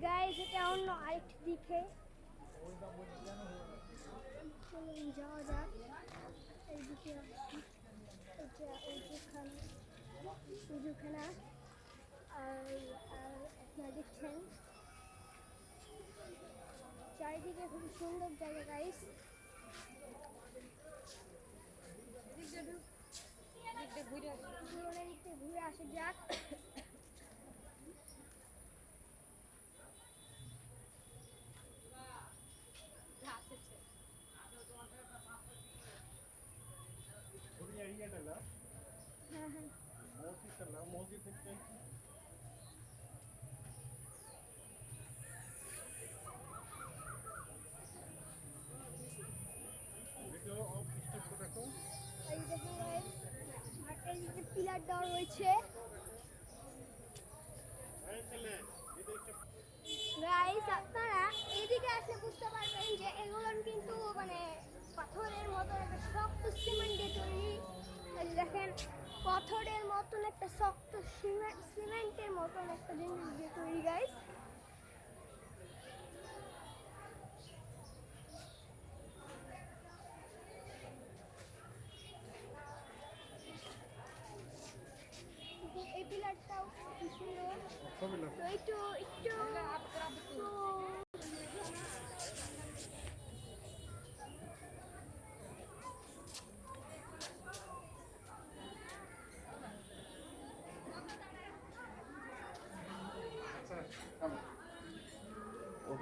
guys, down night, DK. যাওয়া যাক এইদিকে সুযোগখানা আর আপনারা দেখছেন চারিদিকে খুব সুন্দর জায়গা গাইস ঘুরে ঘুরে আসা যাক পুরো এরিয়াটা হ্যাঁ হ্যাঁ মসজিদটা মসজিদ থেকে ভিডিও অফ স্টপ করে রাখো এই দেখুন guys, আর এই যে পিলার দেওয়া রয়েছে গাইস আপনারা এইদিকে আসলে বুঝতে পারবেন যে এগুলো কিন্তু মানে পাথরের মতো একটা শক্ত সিমেন্ট তৈরি। দেখেন পাথরের মতন একটা শক্ত সিমেন্ট সিমেন্টের মতন একটা জিনিস দিয়ে তৈরি গাইস এই পিলারটাও কি সুন্দর। একটু একটু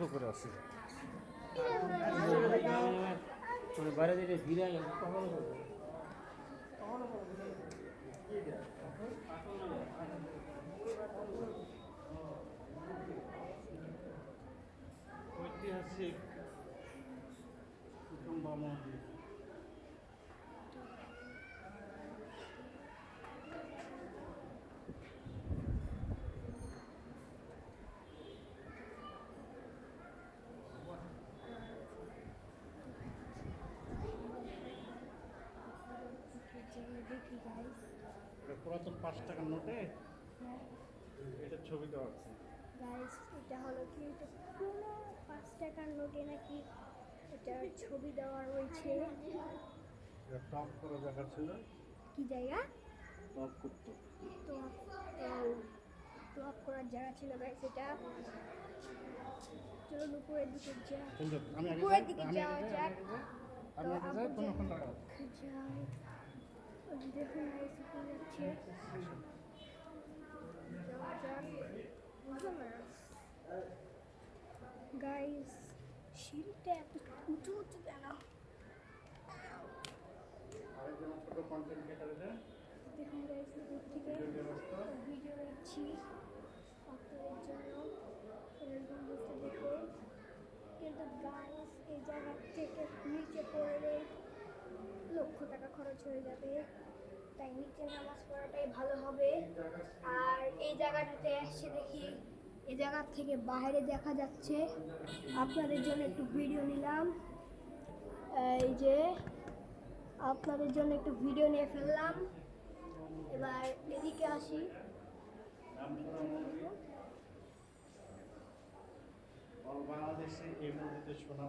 অটো করে মানে বাইরে থেকে ফিরে ঐতিহাসিক মন্দির দেখি গাইস এটা পুরাতন পাঁচ টাকার নোটে এটা ছবি দেওয়া আছে। এটা হলো কি? এটা পুরো পাঁচ টাকার নোটে নাকি এটার ছবি দেওয়া রয়েছে? টপ করে দেখাচ্ছিল কি জায়গা? টপ করতো। তো টপ করার জায়গা ছিল গাইস এটা। চলুন উপরের দিকে যা উপরের দিকে যাওয়া যাক। আমি আগে যাই, তুমি ওখান যাই। দেখুন যাচ্ছে গাইস সিঁড়িটা এত উঁচু উঁচু কেন দেখুন গাইস থেকে ভিডিও ব্যবস্থা ভিডিও দিচ্ছি আপনাদের জন্য এরকম বুঝতে দেখে কিন্তু গাইস এই জায়গা থেকে নিচে পড়লে লক্ষ টাকা খরচ হয়ে যাবে। তাই নিচে নামাজ পড়াটাই ভালো হবে। আর এই জায়গাটাতে এসে দেখি এই জায়গা থেকে বাইরে দেখা যাচ্ছে। আপনাদের জন্য একটু ভিডিও নিলাম। এই যে, আপনাদের জন্য একটু ভিডিও নিয়ে ফেললাম। এবার এদিকে আসি। বাংলাদেশে এই মুহূর্তে শোনা